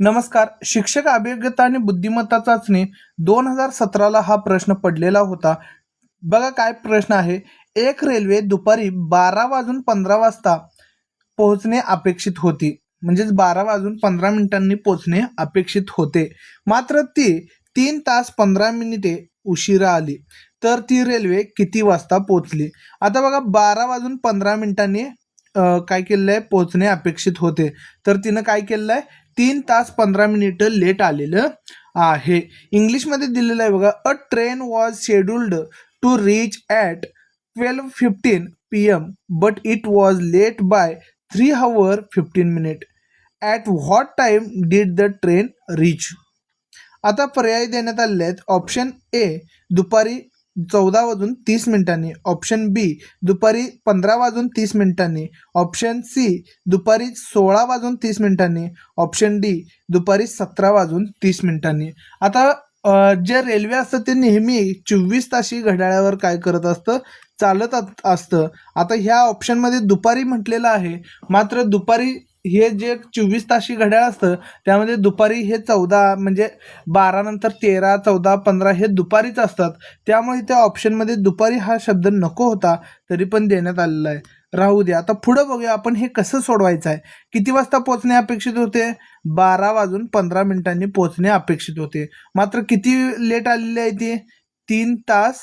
नमस्कार. शिक्षक अभियोग्यता आणि बुद्धिमत्ता चाचणी दोन हजार सतराला हा प्रश्न पडलेला होता. बघा काय प्रश्न आहे. एक रेल्वे दुपारी बारा वाजून पंधरा वाजता पोहोचणे अपेक्षित होती. म्हणजेच बारा वाजून पंधरा मिनिटांनी पोहोचणे अपेक्षित होते. मात्र ती तीन तास पंधरा मिनिटे उशिरा आली. तर ती रेल्वे किती वाजता पोहोचली? आता बघा बारा वाजून पंधरा मिनिटांनी काय केलेलं आहे? पोहोचणे अपेक्षित होते. तर तिनं काय केलेलं आहे? तीन तास पंधरा मिनिटं लेट आलेलं आहे. इंग्लिशमध्ये दिलेलं आहे बघा a train was scheduled to reach at twelve fifteen P M but it was late by three hour fifteen minute at what time did the train reach आता पर्याय देण्यात आलेले आहेत. ऑप्शन ए दुपारी चौदा वाजून तीस मिनिटांनी. ऑप्शन बी दुपारी पंधरा वाजून तीस मिनिटांनी. ऑप्शन सी दुपारी सोळा वाजून तीस मिनिटांनी. ऑप्शन डी दुपारी सतरा वाजून तीस मिनिटांनी. आता जे रेल्वे असतं ते नेहमी चोवीस ताशी घड्याळावर काय करत असतं? चालत असतं. आता ह्या ऑप्शनमध्ये दुपारी म्हटलेलं आहे. मात्र दुपारी हे जे चोवीस ताशी घड्याळ असतं त्यामध्ये दुपारी हे चौदा म्हणजे बारा नंतर तेरा चौदा पंधरा हे दुपारीच असतात. त्यामुळे त्या ऑप्शनमध्ये दुपारी हा शब्द नको होता तरी पण देण्यात आलेला आहे. राहू द्या आता पुढं बघूया आपण हे कसं सोडवायचं आहे. किती वाजता पोचणे अपेक्षित होते? बारा वाजून पंधरा मिनिटांनी पोचणे अपेक्षित होते. मात्र किती लेट आलेली आहे ती? तीन तास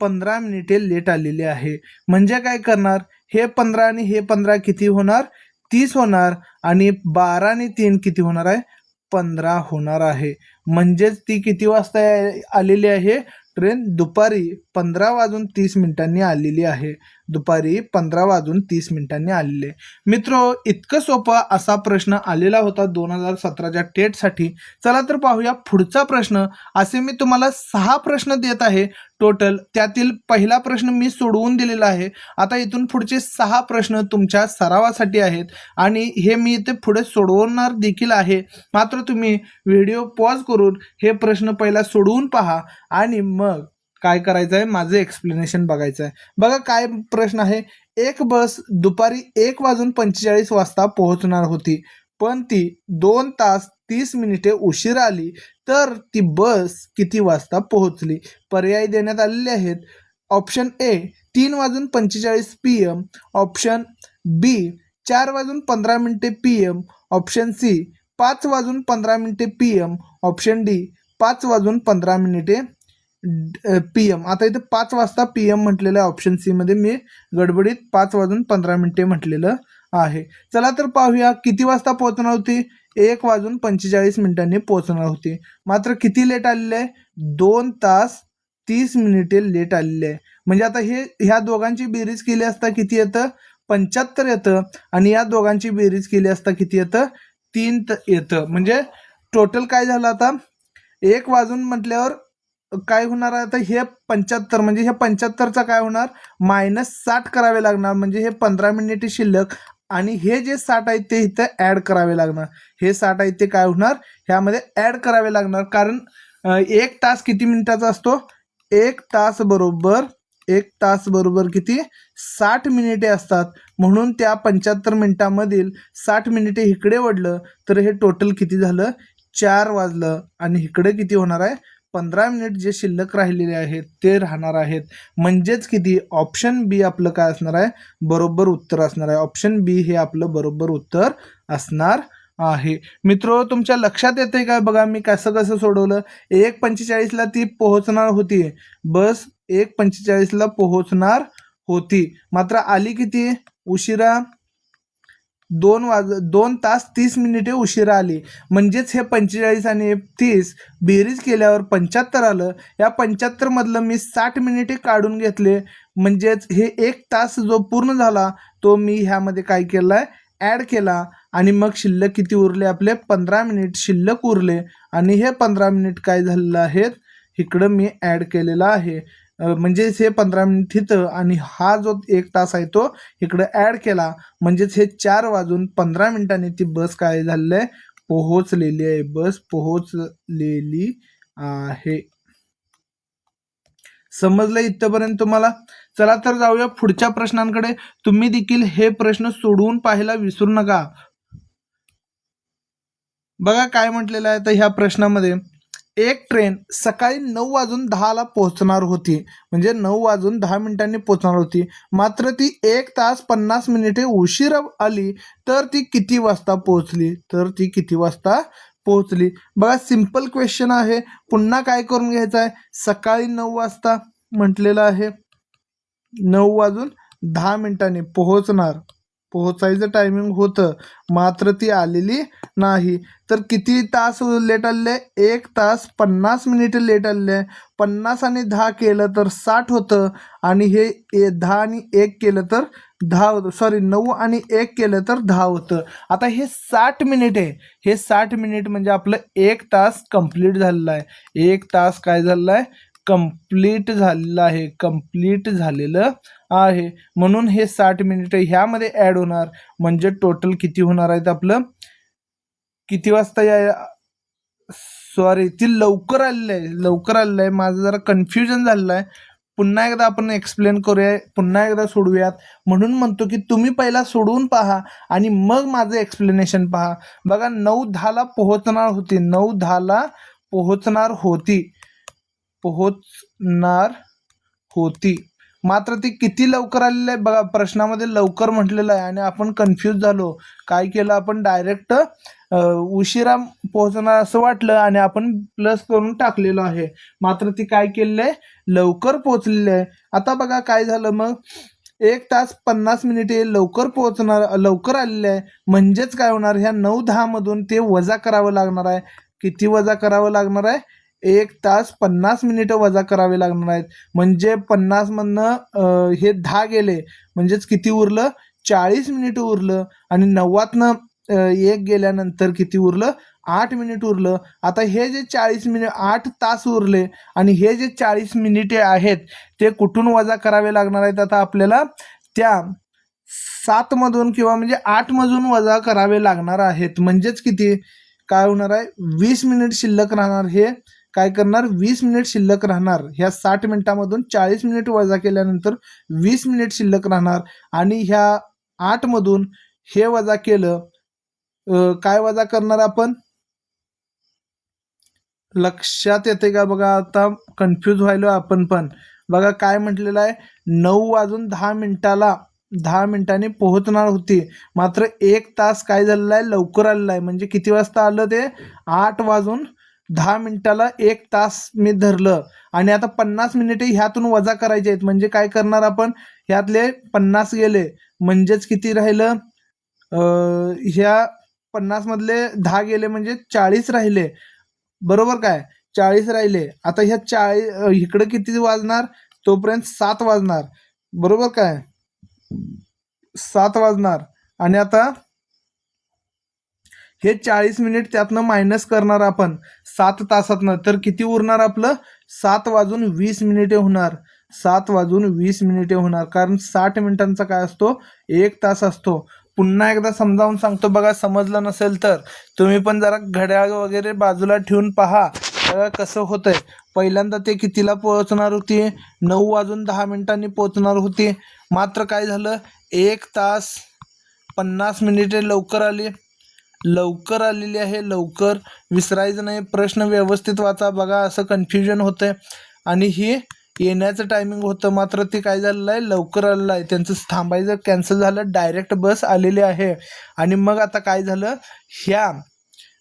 पंधरा मिनिटे लेट आलेली आहे. म्हणजे काय करणार? हे पंधरा आणि हे पंधरा किती होणार? तीस होणार आणि बारा आणि तीन किती होणार आहे? पंधरा होणार आहे. म्हणजेच ती किती वाजता आलेली आहे? ट्रेन दुपारी पंधरा वाजून तीस मिनिटांनी आलेली आहे. दुपारी पंधरा वाजून तीस मिनिटांनी आलेले. मित्रो मित्र इतकं सोपं असा प्रश्न आलेला होता दोन हजार सतराच्या टेटसाठी. चला तर पाहूया पुढचा प्रश्न. असे मी तुम्हाला सहा प्रश्न देत आहे. टोटल त्यातील पहिला प्रश्न मी सोडवून दिलेला आहे. आता इथून पुढचे सहा प्रश्न तुमच्या सरावासाठी आहेत आणि हे मी इथे पुढे सोडवणार देखील आहे. मात्र तुम्ही व्हिडिओ पॉज करून हे प्रश्न पहिला सोडवून पहा आणि मग काय करायचं आहे माझं एक्सप्लेनेशन बघायचं आहे बघा काय प्रश्न आहे? एक बस दुपारी एक वाजून पंचेचाळीस वाजता पोहोचणार होती. पण ती दोन तास तीस मिनिटे उशीर आली तर ती बस किती वाजता पोहोचली? पर्याय देण्यात आलेले आहेत. ऑप्शन ए तीन वाजून पंचेचाळीस पी एम ऑप्शन बी चार वाजून पंधरा मिनिटे पी एम ऑप्शन सी पाच वाजून पंधरा मिनिटे पी एम ऑप्शन डी पाच वाजून पंधरा मिनिटे पी एम आता इथं पाच वाजता पी एम म्हटलेलं आहे ऑप्शन सी मध्ये. मी गडबडीत पाच वाजून पंधरा मिनिटे म्हटलेलं आहे. चला तर पाहूया किती वाजता पोहोचणार होती? एक वाजून पंचेचाळीस मिनिटांनी पोहोचणार होती. मात्र किती लेट आलेले आहे? दोन तास तीस मिनिटे लेट आलेले आहे. म्हणजे आता हे ह्या दोघांची बेरीज केली असता किती येतं? पंच्याहत्तर येतं. आणि या दोघांची बेरीज केली असता किती येतं? तीन येतं. म्हणजे टोटल काय झालं आता? एक वाजून म्हटल्यावर काय होणार आहे? आता हे पंच्याहत्तर म्हणजे हे पंच्याहत्तरचा काय होणार? मायनस साठ करावे लागणार म्हणजे हे पंधरा मिनिटे शिल्लक आणि हे जे साठ आहेत ते इथं ॲड करावे लागणार. हे साठ आहेत ते काय होणार? ह्यामध्ये ॲड करावे लागणार. कारण एक तास किती मिनिटाचा असतो? एक तास बरोबर एक तास बरोबर किती? साठ मिनिटे असतात. म्हणून त्या पंच्याहत्तर मिनिटामधील साठ मिनिटे इकडे वडलं तर हे टोटल किती झालं? चार वाजलं. आणि इकडे किती होणार आहे? पंधरा मिनिट जे शिल्लक राहिलेले आहेत ते राहणार आहेत. म्हणजेच किती? ऑप्शन बी आपलं काय असणार आहे? बरोबर उत्तर असणार आहे. ऑप्शन बी हे आपलं बरोबर उत्तर असणार आहे. मित्र तुमच्या लक्षात येते काय बघा मी कसं कसं सोडवलं. एक पंचेचाळीसला ती पोहोचणार होती. बस एक पंचेचाळीसला पोहोचणार होती. मात्र आली किती? उशिरा. दोन वाज दोन तास तीस मिनिटे उशिरा आली. म्हणजेच हे पंचेचाळीस आणि तीस बेरीज केल्यावर पंच्याहत्तर आलं. या पंच्याहत्तरमधलं मी साठ मिनिटे काढून घेतले. म्हणजेच हे एक तास जो पूर्ण झाला तो मी ह्यामध्ये काय केला आहे ॲड केला. आणि मग शिल्लक किती उरले आपले? पंधरा मिनिट शिल्लक उरले. आणि हे पंधरा मिनिट काय झालेलं आहेत? इकडं मी ॲड केलेलं आहे. म्हणजेच हे पंधरा मिनिट इथं आणि हा जो एक तास आहे तो इकडं ॲड केला. म्हणजेच हे चार वाजून पंधरा मिनिटांनी ती बस काय झालेली आहे? पोहोचलेली आहे बस. पोहोचलेली आहे. समजलं इथपर्यंत तुम्हाला? चला तर जाऊया पुढच्या प्रश्नांकडे. तुम्ही देखील हे प्रश्न सोडवून पाहायला विसरू नका. बघा काय म्हटलेलं आहे तर ह्या प्रश्नामध्ये. एक ट्रेन सकाळी नऊ वाजून दहाला पोहोचणार होती. म्हणजे नऊ वाजून दहा मिनिटांनी पोहोचणार होती. मात्र ती एक तास पन्नास मिनिटे उशीर आली तर ती किती वाजता पोहोचली? तर ती किती वाजता पोहोचली? बघा सिंपल क्वेश्चन आहे. पुन्हा काय करून घ्यायचं आहे? सकाळी नऊ वाजता म्हटलेलं आहे. नऊ वाजून दहा मिनिटांनी पोहोचणार. पोहोचायचं टायमिंग होतं. मात्र ती आलेली नाही. तर किती तास लेट आले एक तास पन्नास मिनिट लेट आले. पन्नास आणि दहा केलं तर साठ होतं. आणि हे ए दहा आणि एक केलं तर दहा होतं. सॉरी नऊ आणि एक केलं तर दहा होतं. आता हे साठ मिनिट आहे. हे साठ मिनिट म्हणजे आपलं एक तास कंप्लीट झालेलं आहे. एक तास काय झालेलं आहे? कंप्लीट झालेलं आहे कंप्लीट झालेलं आहे. म्हणून हे साठ मिनिटं ह्यामध्ये ॲड होणार. म्हणजे टोटल किती होणार आहेत आपलं? किती वाजता या सॉरी ती लवकर आलेलं आहे लवकर आलेलं आहे. माझं जरा कन्फ्युजन झालेलं आहे. पुन्हा एकदा आपण एक्सप्लेन करूया पुन्हा एकदा सोडूयात. म्हणून म्हणतो की तुम्ही पहिला सोडवून पहा आणि मग माझं एक्सप्लेनेशन पहा. बघा नऊ दहाला पोहोचणार होती नऊ दहाला पोहोचणार होती. पोहोचणार होती. मात्र ती किती लवकर आलेली आहे बघा प्रश्नामध्ये लवकर म्हटलेलं आहे आणि आपण कन्फ्यूज झालो. काय केलं? आपण डायरेक्ट उशिरा पोहोचणार असं वाटलं आणि आपण प्लस करून टाकलेलं आहे. मात्र ती काय केलेलं आहे? लवकर पोहोचलेली आहे. आता बघा काय झालं मग? एक तास पन्नास मिनिटे लवकर पोहोचणार लवकर आलेले आहे. म्हणजेच काय होणार? ह्या नऊ दहामधून ते वजा करावं लागणार आहे. किती वजा करावं लागणार आहे? एक तास पन्नास मिनिटं वजा करावे लागणार आहेत. म्हणजे पन्नासमधनं हे दहा गेले. म्हणजेच किती उरलं? चाळीस मिनिट उरलं. आणि नव्वदनं एक गेल्यानंतर किती उरलं? आठ मिनिट उरलं. आता हे जे चाळीस मिनिट आठ तास उरले आणि हे जे चाळीस मिनिटे आहेत ते कुठून वजा करावे लागणार आहेत? आता आपल्याला त्या सातमधून किंवा म्हणजे आठमधून वजा करावे लागणार आहेत. म्हणजेच किती? काय होणार आहे? वीस मिनिट शिल्लक राहणार हे काय करणार? वीस मिनिट शिल्लक राहणार. ह्या साठ मिनिटामधून चाळीस मिनिट वजा केल्यानंतर वीस मिनिट शिल्लक राहणार. आणि ह्या आठमधून हे वजा केलं काय वजा करणार आपण? लक्षात येते का बघा? आता कन्फ्यूज व्हायलो आपण पण. बघा काय म्हटलेलं आहे? नऊ वाजून दहा मिनिटाला दहा मिनिटांनी पोहोचणार होती. मात्र एक तास काय झालेला आहे? लवकर आलेला आहे. म्हणजे किती वाजता आलं ते? आठ वाजून दहा मिनिटाला एक तास मी धरलं. आणि आता पन्नास मिनिटे ह्यातून वजा करायचे आहेत. म्हणजे काय करणार आपण? ह्यातले पन्नास गेले. म्हणजेच किती राहिलं? ह्या पन्नासमधले दहा गेले म्हणजे चाळीस राहिले. बरोबर काय? चाळीस राहिले. आता ह्या चाळीस इकडे किती वाजणार? तोपर्यंत सात वाजणार. बरोबर काय? सात वाजणार. आणि आता हे चाळीस मिनिट त्यातनं मायनस करणार आपण. सात तासातनं. तर किती उरणार आपलं? सात वाजून वीस मिनिटे होणार. सात वाजून वीस मिनिटे होणार. कारण साठ मिनिटांचा काय असतो? एक तास असतो. पुन्हा एकदा समजावून सांगतो बघा समजलं नसेल तर. तुम्ही पण जरा घड्याळ वगैरे बाजूला ठेवून पहा. कसं होतंय. पहिल्यांदा ते कितीला पोहोचणार होती? नऊ वाजून दहा मिनिटांनी पोहोचणार होती. मात्र काय झालं? एक तास पन्नास मिनिटे लवकर आली. लवकर आलेली आहे लवकर विसरायचं नाही प्रश्न व्यवस्थित वाचा बघा असं कन्फ्युजन होतंय. आणि ही येण्याचं टायमिंग होतं मात्र ते काय झालेलं आहे? लवकर आलेलं आहे. त्यांचं थांबायचं कॅन्सल झालं डायरेक्ट बस आलेली आहे. आणि मग आता काय झालं? ह्या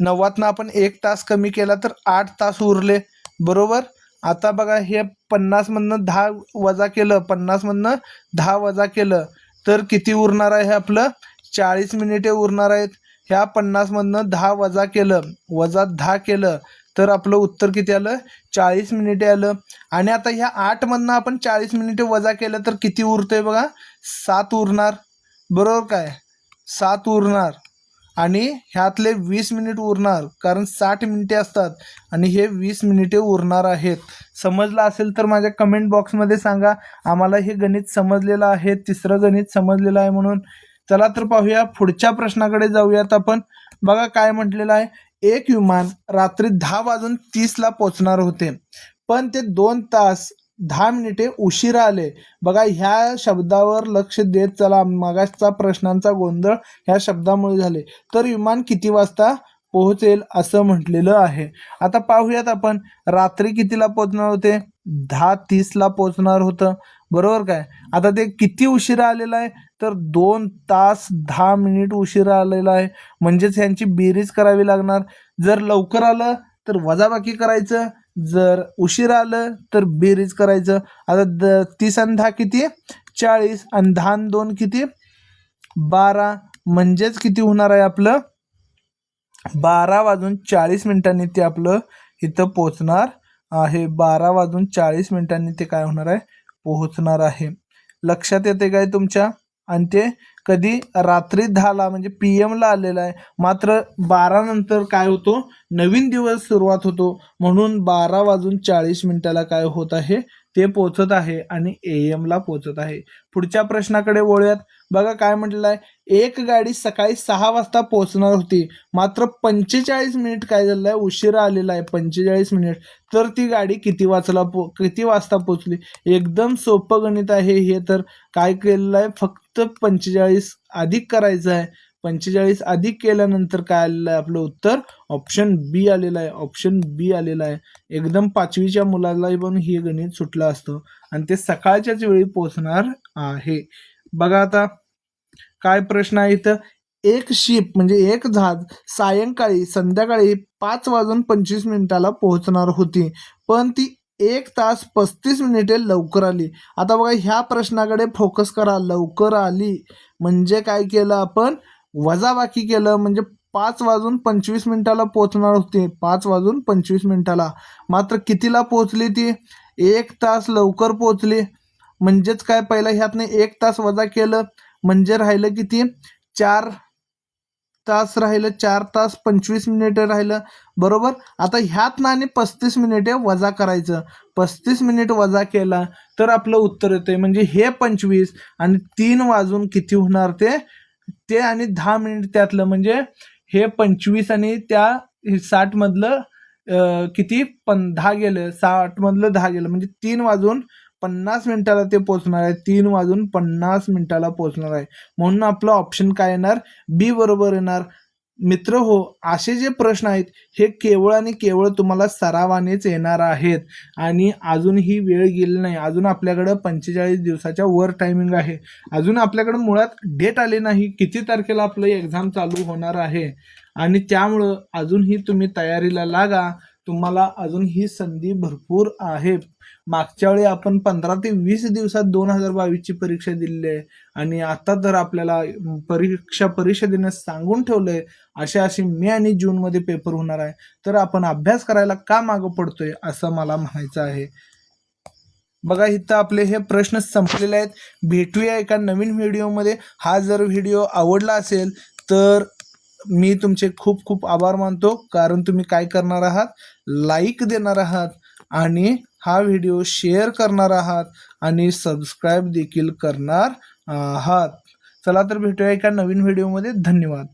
नव्वदनं आपण एक तास कमी केला तर आठ तास उरले. बरोबर? आता बघा हे पन्नासमधनं दहा वजा केलं पन्नासमधनं दहा वजा केलं तर किती उरणार आहे आपलं? चाळीस मिनिटे उरणार आहेत. ह्या पन्नासमधनं दहा वजा केलं वजा दहा केलं तर आपलं उत्तर किती आलं? चाळीस मिनिटे आलं. आणि आता ह्या आठमधनं आपण चाळीस मिनिटे वजा केलं तर किती उरतंय बघा? सात उरणार. बरोबर काय? सात उरणार. आणि ह्यातले वीस मिनिट उरणार कारण साठ मिनिटे असतात. आणि हे वीस मिनिटे उरणार आहेत. समजलं असेल तर माझ्या कमेंट बॉक्समध्ये सांगा. आम्हाला हे गणित समजलेलं आहे तिसरं गणित समजलेलं आहे म्हणून. चला तर पाहूया पुढच्या प्रश्नाकडे जाऊयात आपण. बघा काय म्हटलेलं आहे. एक विमान रात्री दहा वाजून तीसला पोचणार होते. पण ते दोन तास दहा मिनिटे उशिरा आले. बघा ह्या शब्दावर लक्ष देत चला. मगाचा प्रश्नांचा गोंधळ ह्या शब्दामुळे झाले. तर विमान किती वाजता पोहोचेल असं म्हटलेलं आहे. आता पाहूयात आपण. रात्री कितीला पोहोचणार होते? दहा तीसला पोहोचणार होतं. बरोबर काय? आता ते किती उशिरा आलेलं आहे? तर दोन तास दहा मिनिट उशिरा आलेला आहे. म्हणजेच ह्यांची बेरीज करावी लागणार. जर लवकर आलं तर वजाबाकी करायचं. जर उशिरा आलं तर बेरीज करायचं. आता द तीस आणि दहा किती? चाळीस आणि दहा आणि दोन किती? बारा. म्हणजेच किती होणार आहे आपलं? बारा वाजून चाळीस मिनिटांनी ते आपलं इथं पोचणार आहे. बारा वाजून चाळीस मिनिटांनी ते काय होणार आहे? पोहोचणार आहे. लक्षात येते काय तुमच्या? आणि ते कधी रात्री दहाला म्हणजे पी एमला आलेलं आहे. मात्र बारा नंतर काय होतो? नवीन दिवस सुरुवात होतो. म्हणून बारा वाजून चाळीस मिनिटाला काय होत आहे? ते पोचत आहे आणि ए एमला पोचत आहे. पुढच्या प्रश्नाकडे वळूयात. बघा काय म्हटलेलं आहे एक गाडी सकाळी सहा वाजता पोहोचणार होती. मात्र पंचेचाळीस मिनिट काय झालं आहे उशिरा आलेला आहे. पंचेचाळीस मिनिट तर ती गाडी किती वाचला पो किती वाजता पोचली एकदम सोपं गणित आहे हे. तर काय केलेलं आहे? फक्त पंचेचाळीस अधिक करायचं आहे. पंचेचाळीस अधिक केल्यानंतर काय आलेलं आहे आपलं उत्तर? ऑप्शन बी आलेलं आहे. ऑप्शन बी आलेलं आहे. एकदम पाचवीच्या मुलालाही पण हे गणित सुटलं असतं. आणि ते सकाळच्याच वेळी पोचणार आहे. बघा आता काय प्रश्न आहे इथं. एक शिप म्हणजे एक जहाज सायंकाळी संध्याकाळी पाच वाजून पंचवीस मिनिटाला पोहोचणार होती. पण ती एक तास पस्तीस मिनिटे लवकर आली. आता बघा ह्या प्रश्नाकडे फोकस करा. लवकर आली. म्हणजे काय केलं आपण? वजाबाकी केलं म्हणजे पाच वाजून पंचवीस मिनिटाला पोहोचणार होती. पाच वाजून पंचवीस मिनिटाला. मात्र कितीला पोहोचली ती? एक तास लवकर पोहोचली. म्हणजेच काय? पहिलं ह्यातनं एक तास वजा केलं म्हणजे राहिलं किती? चार तास राहिलं. चार तास पंचवीस मिनिटे राहिलं. बरोबर? आता ह्यात आणि पस्तीस मिनिटे वजा करायचं. पस्तीस मिनिट वजा केला तर आपलं उत्तर येते म्हणजे हे पंचवीस आणि तीन वाजून किती होणार ते? ते आणि दहा मिनिट त्यातलं म्हणजे हे पंचवीस आणि त्या साठ मधलं किती? पण दहा गेलं. साठ मधलं दहा गेलं. म्हणजे तीन वाजून पन्नास मिनिटाला ते पोचणार आहे. तीन वाजून पन्नास मिनिटाला पोचणार आहे. म्हणून आपलं ऑप्शन काय येणार? बी बरोबर येणार. मित्र हो असे जे प्रश्न आहेत हे केवळ आणि केवळ तुम्हाला सरावानेच येणार आहेत. आणि अजूनही वेळ गेली नाही. अजून आपल्याकडं पंचेचाळीस दिवसाच्या वर टायमिंग आहे. अजून आपल्याकडं मुळात डेट आली नाही. किती तारखेला आपलं एक्झाम चालू होणार आहे? आणि त्यामुळं अजूनही तुम्ही तयारीला लागा. तुम्हाला अजून ही संधी भरपूर आहे मागच्या वेळी आपण पंधरा ते वीस दिवसात दोन हजार बावीसची परीक्षा दिलेली आहे. आणि आता तर आपल्याला परीक्षा परिषदेने सांगून ठेवलंय अशा अशी मे आणि जूनमध्ये पेपर होणार आहे. तर आपण अभ्यास करायला का मागं पडतोय असं मला म्हणायचं आहे. बघा इथं आपले हे प्रश्न संपलेले आहेत. भेटूया एका नवीन व्हिडिओमध्ये हा जर व्हिडिओ आवडला असेल तर मी तुमचे खूप खूप आभार मानतो कारण तुम्ही काय करणार आहात? लाईक देणार आहात आणि हा व्हिडिओ शेअर करणार आहात आणि सबस्क्राईब देखील करणार आहात. चला तर भेटूया एका नवीन व्हिडिओमध्ये धन्यवाद.